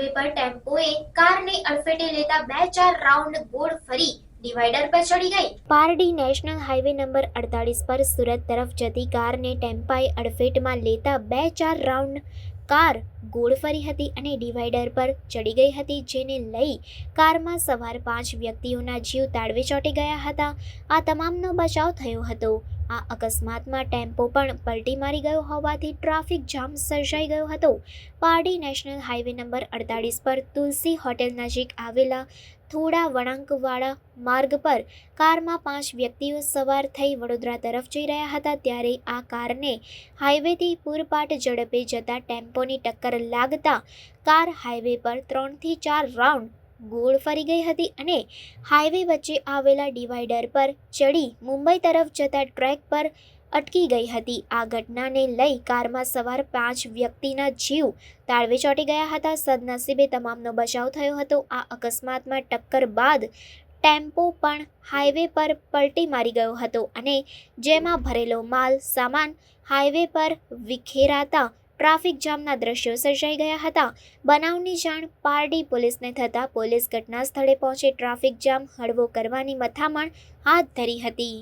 Highway પર ટેમ્પોએ કારને અડફેટે લેતા બે ચાર રાઉન્ડ ગોળ ફરી ડિવાઈડર પર ચડી ગઈ. પારડી નેશનલ હાઈવે નંબર અડતાલીસ પર સુરત તરફ જતી કારને ટેમ્પાએ અડફેટમાં લેતા બે ચાર રાઉન્ડ કાર ગોળ ફરી હતી અને ડિવાઈડર પર ચડી ગઈ હતી, જેને લઈ કારમાં સવાર પાંચ વ્યક્તિઓના જીવ તાળવે ચોંટી ગયા હતા. આ તમામનો બચાવ થયો હતો. આ અકસ્માતમાં ટેમ્પો પણ પલટી મારી ગયો હોવાથી ટ્રાફિક જામ સર્જાઈ ગયો હતો. પારડી નેશનલ હાઈવે નંબર અડતાલીસ પર તુલસી હોટેલ નજીક આવેલા થોડા વળાંકવાળા માર્ગ પર કારમાં પાંચ વ્યક્તિઓ સવાર થઈ વડોદરા તરફ જઈ રહ્યા હતા ત્યારે આ કારને હાઈવેથી પૂરપાટ ઝડપે જતા ટેમ્પોની ટક્કર લાગતા કાર હાઈવે પર ત્રણથી ચાર રાઉન્ડ ગોળ ફરી ગઈ હતી અને હાઈવે વચ્ચે આવેલા ડિવાઈડર પર ચડી મુંબઈ તરફ જતા ટ્રેક પર અટકી ગઈ હતી. આ ઘટનાને લઈ કારમાં સવાર પાંચ વ્યક્તિના જીવ તાળવે ચોંટી ગયા હતા. સદનસીબે તમામનો બચાવ થયો હતો. આ અકસ્માતમાં ટક્કર બાદ ટેમ્પો પણ હાઈવે પર પલટી મારી ગયો હતો અને જેમાં ભરેલો માલ, સામાન હાઈવે પર વિખેરાતા ટ્રાફિક જામના દ્રશ્યો સર્જાઈ ગયા હતા. બનાવની જાણ પારડી પોલીસને થતાં પોલીસ ઘટના સ્થળે પહોંચી ટ્રાફિક જામ હળવો કરવાની મથામણ હાથ ધરી હતી.